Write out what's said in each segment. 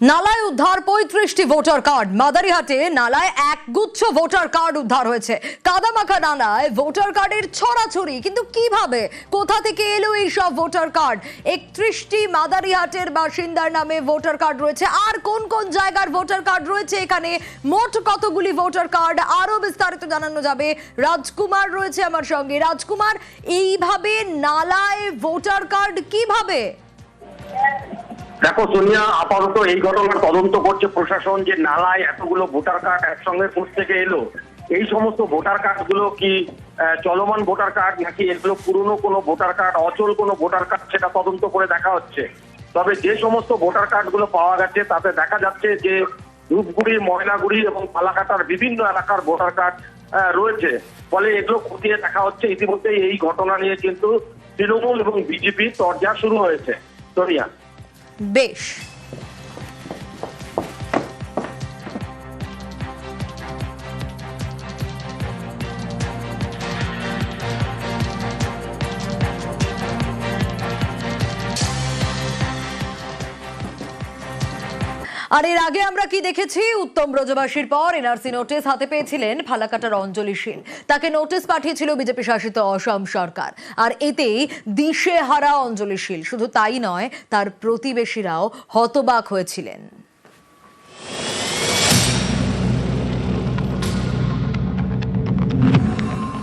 নালায় উদ্ধার পঁয়ত্রিশটি ভোটার কার্ড। মাদারিহাটে নালায় এক গুচ্ছ ভোটার কার্ড উদ্ধার হয়েছে। কাদামাখা নালায় ভোটার কার্ডের ছড়াছড়ি। কিন্তু কীভাবে? কোথা থেকে এলো এই সব ভোটার কার্ড? একত্রিশটি মাদারিহাটের বাসিন্দার নামে ভোটার কার্ড রয়েছে। আর কোন কোন জায়গার ভোটার কার্ড রয়েছে এখানে? মোট কতগুলি ভোটার কার্ড? আরও বিস্তারিত জানানো যাবে। রাজকুমার রয়েছে আমার সঙ্গে। রাজকুমার, এইভাবে নালায় ভোটার কার্ড কিভাড দেখো সোনিয়া, আপাতত এই ঘটনার তদন্ত করছে প্রশাসন যে নালায় এতগুলো ভোটার কার্ড একসঙ্গে কোথ থেকে এলো? এই সমস্ত ভোটার কার্ডগুলো কি চলমান ভোটার কার্ড নাকি এগুলো পুরনো কোনো ভোটার কার্ড, অচল কোনো ভোটার কার্ড সেটা তদন্ত করে দেখা হচ্ছে? তবে যে সমস্ত ভোটার কার্ডগুলো পাওয়া গেছে, তাতে দেখা যাচ্ছে যে ধূপগুড়ি ময়নাগুড়ি এবং পালাকাটার বিভিন্ন এলাকার ভোটার কার্ড রয়েছে। ফলে এগুলো খতিয়ে দেখা হচ্ছে। ইতিমধ্যেই এই ঘটনা নিয়ে কিন্তু তৃণমূল এবং বিজেপি তরজা শুরু হয়েছে। সোনিয়া। বেশ আর এর আগে আমরা কি দেখেছি? উত্তম ব্রজবাসীর পর এনআরসি নোটিশ হাতে পেয়েছিলেন ফালাকাটার অঞ্জলি শীল তাকে নোটিশ পাঠিয়েছিল বিজেপি শাসিত অসম সরকার। আর এতেই দিশে হারা অঞ্জলি শীল শুধু তাই নয়, তার প্রতিবেশীরাও হতবাক হয়েছিলেন।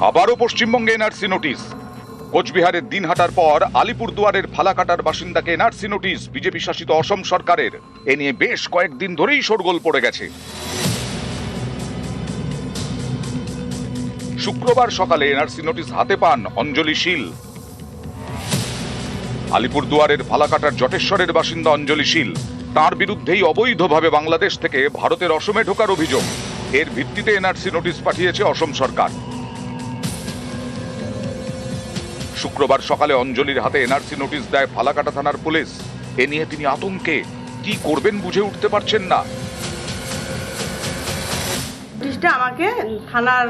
আবারও পশ্চিমবঙ্গে এনআরসি নোটিশ। কোচবিহারের দিন দিনহাটার পর আলিপুরদুয়ারের ফালাকাটার বাসিন্দাকে এনআরসি নোটিশ, বিজেপি শাসিত অসম সরকারের। এ নিয়ে বেশ কয়েকদিন ধরেই শোরগোল পড়ে গেছে। শুক্রবার সকালে এনআরসি নোটিশ হাতে পান অঞ্জলি শীল। আলিপুরদুয়ারের ফালাকাটার জটেশ্বরের বাসিন্দা অঞ্জলি শীল। তার বিরুদ্ধেই অবৈধভাবে বাংলাদেশ থেকে ভারতের অসমে ঢোকার অভিযোগ। এর ভিত্তিতে এনআরসি নোটিশ পাঠিয়েছে অসম সরকার। শুক্রবার সকালে অঞ্জলির হাতে এনআরসি নোটিশ দেয় ফালাকাটা থানার পুলিশ। এ নিয়ে তিনি আতঙ্কে। কি করবেন বুঝে উঠতে পারছেন না। নোটিশটা আমাকে থানার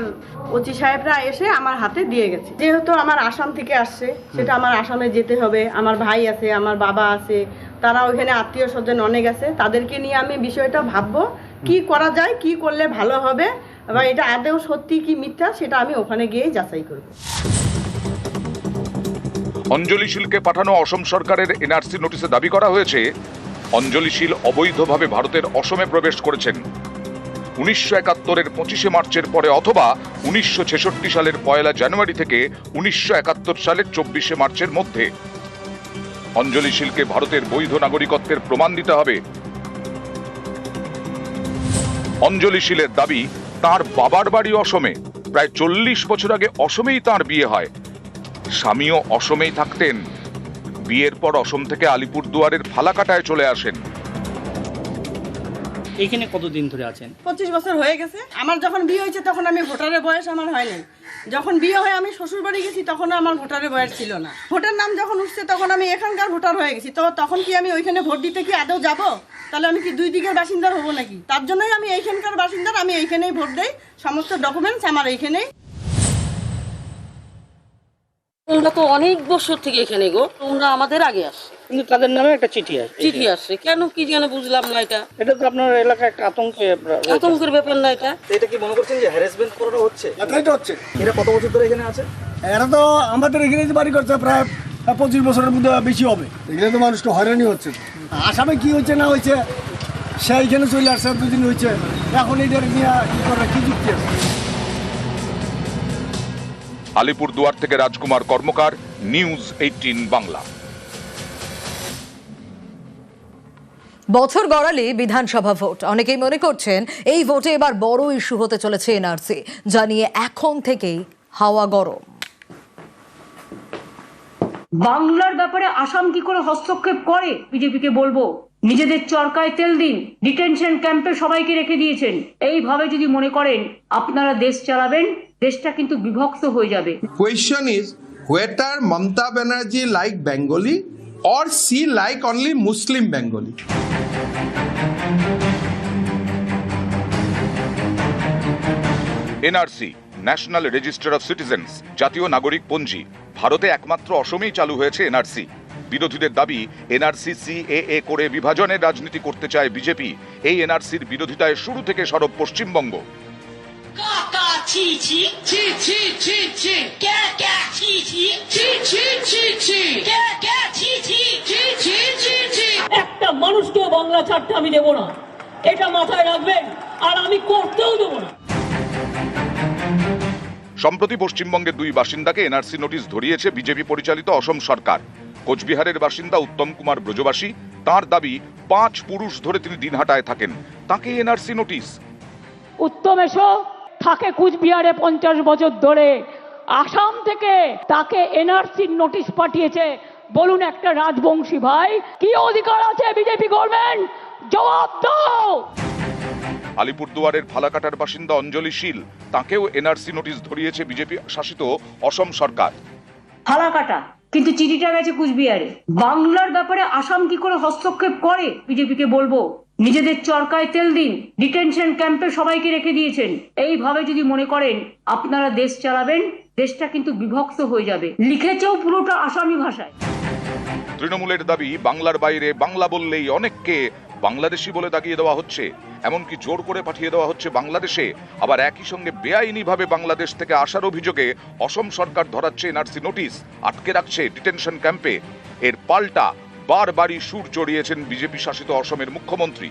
ওসি সাহেবরা এসে আমার হাতে দিয়ে গেছে। যেহেতু আমার আসাম থেকে আসছে সেটা আমার আসামে যেতে হবে। আমার ভাই আছে আমার বাবা আছে তারা ওইখানে আত্মীয় স্বজন অনেক আছে। তাদেরকে নিয়ে আমি বিষয়টা ভাববো কি করা যায় কি করলে ভালো হবে বা এটা আদেও সত্যি কি মিথ্যা সেটা আমি ওখানে গিয়েই যাচাই করব। অঞ্জলি শীলকে পাঠানো অসম সরকারের এনআরসি নোটিশে দাবি করা হয়েছে, অঞ্জলি শীল অবৈধভাবে ভারতের অসমে প্রবেশ করেছেন। উনিশশো একাত্তরের পঁচিশে মার্চের পরে অথবা উনিশশো ছেষট্টি সালের পয়লা জানুয়ারি থেকে উনিশশো একাত্তর সালের চব্বিশে মার্চের মধ্যে। অঞ্জলি শীলকে ভারতের বৈধ নাগরিকত্বের প্রমাণ দিতে হবে। অঞ্জলি শীলের দাবি, তার বাবার বাড়ি অসমে। প্রায় চল্লিশ বছর আগে অসমেই তার বিয়ে হয়। স্বামীও অসমেই থাকতেন। বিয়ের পর অসম থেকে আলিপুরদুয়ারের ফালাকাটায় চলে আসেন। এইখানে কতদিন ধরে আছেন? পঁচিশ বছর হয়ে গেছে। আমার যখন বিয়ে হয়েছে তখন আমি ভোটারের বয়স আমার হয় হয়নি যখন বিয়ে হয়ে আমি শ্বশুর বাড়ি গেছি তখন আমার ভোটারের বয়স ছিল না। ভোটার নাম যখন উঠছে তখন আমি এখানকার ভোটার হয়ে গেছি। তো তখন কি আমি ওইখানে ভোট দিতে কি আদৌ যাব? তাহলে আমি কি দুই দিকের বাসিন্দার হব নাকি? তার জন্যই আমি এইখানকার বাসিন্দার আমি এইখানেই ভোট দেই। সমস্ত ডকুমেন্টস আমার এইখানেই। তোমরা তো অনেক বছর থেকে এখানে গো তোমরা আমাদের আগে আস কিন্তু তাদের নামে একটা চিঠি আসে চিঠি আসছে। কেন কি যেন বুঝলাম না এটা। এটা তো আপনার এলাকায় একটা আতঙ্কে। আতঙ্কের ব্যাপার না এটা। এটা কি মনে করছেন যে হ্যারাসমেন্ট করানো হচ্ছে? এটাই তো হচ্ছে। এরা কত বছর ধরে এখানে আছে? এরা তো আমাদের এখানে যে বাড়ি করছে প্রায় পঁচিশ বছরের মধ্যে বেশি হবে। এখানে তো মানুষকে হয়রানি হচ্ছে। আসামে কি হচ্ছে না হয়েছে সে এখানে চলে আসছে দুদিন হয়েছে। এখন এটার নিয়ে কি করে কি যুক্তি আছে? আলিপুরদুয়ার থেকে রাজকুমার কর্মকার নিউজ এইটিন বাংলা। বছর গড়ালে বিধানসভা ভোট। অনেকেই মনে করছেন এই ভোটে এবার বড় ইস্যু হতে চলেছে এনআরসি জানিয়ে এখন থেকেই হাওয়া গরম। বাংলার ব্যাপারে আসাম কি করে হস্তক্ষেপ করে? বিজেপিকে বলব। নিজেদের চরকায় তেল দিন ডিটেনশন ক্যাম্পে সবাইকে রেখে দিয়েছেন। এইভাবে যদি মনে করেন আপনারা দেশ চালাবেন দেশটা কিন্তু বিভক্ত হয়ে যাবে। Question is whether Mamata Banerjee like Bengali or she like only Muslim Bengali. NRC national register of citizens জাতীয় নাগরিক পঞ্জি ভারতে একমাত্র অসমেই চালু হয়েছে এনআরসি বিরোধীদের দাবি এনআরসি সিএএ করে বিভাজনের রাজনীতি করতে চায় বিজেপি এই এনআরসির বিরোধিতায় শুরু থেকে সরব পশ্চিমবঙ্গ একটা মানুষকেও বাংলা ছাড়তে আমি দেবো না এটা মাথায় রাখবেন আর আমি করতেও দেবো না সম্প্রতি পশ্চিমবঙ্গের দুই বাসিন্দাকে এনআরসি নোটিশ ধরিয়েছে বিজেপি পরিচালিত অসম সরকার কোচবিহারের বাসিন্দা উত্তম কুমার ব্রজবাসী তার দাবি পাঁচ পুরুষ ধরে তিনি দিনহাটায় থাকেন। তাকে এনআরসি নোটিশ। উত্তম এসো। থাকে কুচবিহারে পঞ্চাশ বছর ধরে। আসাম থেকে তাকে এনআরসির নোটিশ পাঠিয়েছে। বলুন একটা রাজবংশী ভাই কি অধিকার আছে বিজেপি গভর্নমেন্ট? জবাব দাও। আলিপুরদুয়ারের ফালাকাটার বাসিন্দা অঞ্জলি শীল তাকেও এনআরসি নোটিশ ধরিয়েছে বিজেপি শাসিত অসম সরকার। ফালাকাটা কিন্তু চিঠিটা গেছে কুচবিহারে। বাংলার ব্যাপারে আসাম কি করে হস্তক্ষেপ করে? বিজেপিকে বলব, নিজেদের চরকায় তেল দিন, ডিটেনশন ক্যাম্পে সবাইকে রেখে দিয়েছেন। এইভাবে যদি মনে করেন, আপনারা দেশ চালাবেন, দেশটা কিন্তু বিভক্ত হয়ে যাবে। লিখেছেও পুরোটা আসামি ভাষায়। তৃণমূলের দাবি, বাংলার বাইরে বাংলা বললেই অনেককে বাংলাদেশি বলে দাগিয়ে দেওয়া হচ্ছে। এমনকি জোর করে পাঠিয়ে দেওয়া হচ্ছে বাংলাদেশে। আবার একই সঙ্গে বেআইনিভাবে বাংলাদেশ থেকে আসার অভিযোগে অসম সরকার ধরাচ্ছে এনআরসি নোটিশ, আটকে রাখছে ডিটেনশন ক্যাম্পে। এর পাল্টা বারবারই সুর চড়িয়েছেন বিজেপি শাসিত অসমের মুখ্যমন্ত্রী।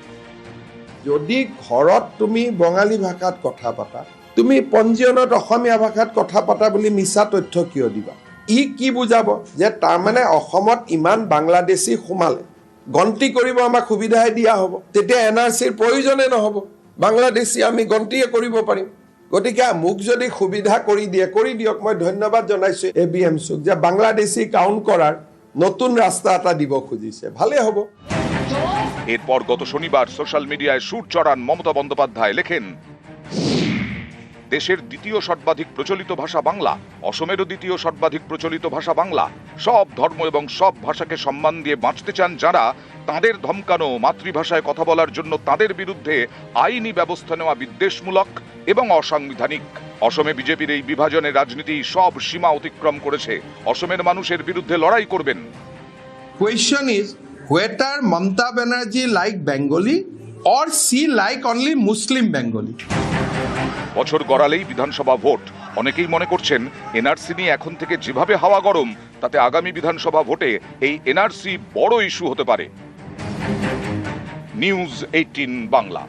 যদি ঘৰত তুমি বঙালী ভাষাত কথা পাতা, তুমি পঞ্জীয়নত অসমীয়া ভাষাত কথা পাতা বুলি মিছা তথ্য কিয় দিবা? ই কি বুজাব যে তাৰমানে অসমত ইমান বাংলাদেশী সোমালে? গন্তি কৰিব আমাক সুবিধাই দিয়া হ'ব। তেতিয়া এন আৰ চিৰ প্ৰয়োজনে নহ'ব। বাংলাদেশী আমি গন্তিয়ে কৰিব পাৰিম। গতিকে মোক যদি সুবিধা কৰি দিয়ে, কৰি দিয়ক, মই ধন্যবাদ জনাইছোঁ এ বি এম চুক, যে বাংলাদেশী কাউণ্ট কৰাৰ নতুন ৰাস্তা এটা দিব খুজিছে। ভালেই হ'ব। এরপর গত শনিবার সোশ্যাল মিডিয়ায় সুর চড়ান মমতা বন্দ্যোপাধ্যায় লেখেন দেশের দ্বিতীয় সর্বাধিক প্রচলিত ভাষা বাংলা, অসমেরও দ্বিতীয় সর্বাধিক প্রচলিত ভাষা বাংলা। সব ধর্ম এবং সব ভাষাকে সম্মান দিয়ে বাঁচতে চান যারা, তাদের ধমকানো মাতৃভাষায় কথা বলার জন্য তাদের বিরুদ্ধে আইনি ব্যবস্থা নেওয়া বিদ্বেষমূলক এবং অসাংবিধানিক। অসমে বিজেপির এই বিভাজনের রাজনীতি সব সীমা অতিক্রম করেছে। অসমের মানুষের বিরুদ্ধে লড়াই করবেন। Question is, whether Mamta Banerjee like Bengali or she like only Muslim Bengali. বছর গড়ালেই বিধানসভা ভোট। অনেকেই মনে করছেন, এনআরসি নিয়ে এখন থেকে যেভাবে হাওয়া গরম, তাতে আগামী বিধানসভা ভোটে এই এনআরসি বড় ইস্যু হতে পারে। News eighteen Bangla.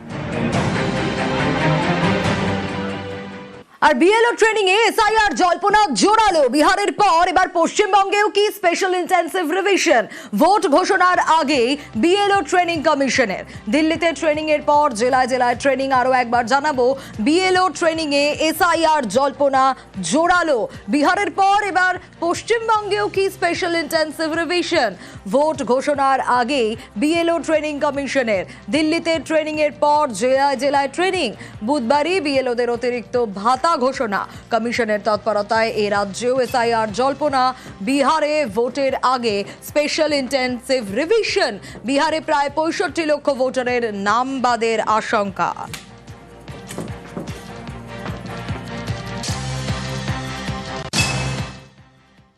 আর বিএলও ট্রেনিং এ এসআইআর জল্পনা জোরালো। বিহারের পর এবার পশ্চিমবঙ্গেও কি স্পেশাল ইন্টেন্সিভ রিভিশন ভোট ঘোষণার আগেই বিএলও ট্রেনিং কমিশনের দিল্লিতে ট্রেনিং এর পর জেলায় জেলায় ট্রেনিং আরও একবার জানাব। বিএলও ট্রেনিং এ এসআইআর জল্পনা জোরালো। বিহারের পর এবার পশ্চিমবঙ্গেও কি স্পেশাল ইন্টেন্সিভ রিভিশন ভোট ঘোষণার আগেই বিএলও ট্রেনিং কমিশনের দিল্লিতে ট্রেনিং এর পর জেলায় জেলায় ট্রেনিং বুধবারই বিএলওদের অতিরিক্ত ভাতা ঘোষণা। কমিশনের তৎপরতায় এ রাজ্যেও এসআইআর জল্পনা। বিহারে ভোটের আগে স্পেশাল ইন্টেন্সিভ রিভিশন। বিহারে প্রায় পঁয়ষট্টি লক্ষ ভোটারের নাম বাদের আশঙ্কা।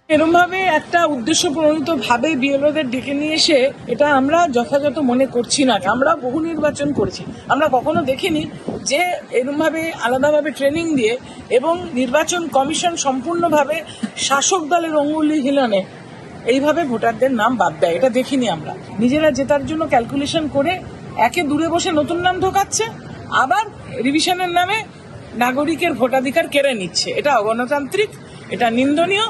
এরমভাবে একটা উদ্দেশ্য প্রণোদিত ভাবে বিএলওদের ডেকে নিয়ে এসে এটা আমরা যথাযথ মনে করছি না। আমরা বহু নির্বাচন করেছি। আমরা কখনো দেখিনি যে এরমভাবে আলাদাভাবে ট্রেনিং দিয়ে এবং নির্বাচন কমিশন সম্পূর্ণভাবে শাসক দলের অঙ্গুলি হিলনে এইভাবে ভোটারদের নাম বাদ দেয়, এটা দেখিনি আমরা। নিজেরা জেতার জন্য ক্যালকুলেশন করে একে দূরে বসে নতুন নাম ঢোকাচ্ছে, আবার রিভিশনের নামে নাগরিকের ভোটাধিকার কেড়ে নিচ্ছে। এটা অগণতান্ত্রিক, এটা নিন্দনীয়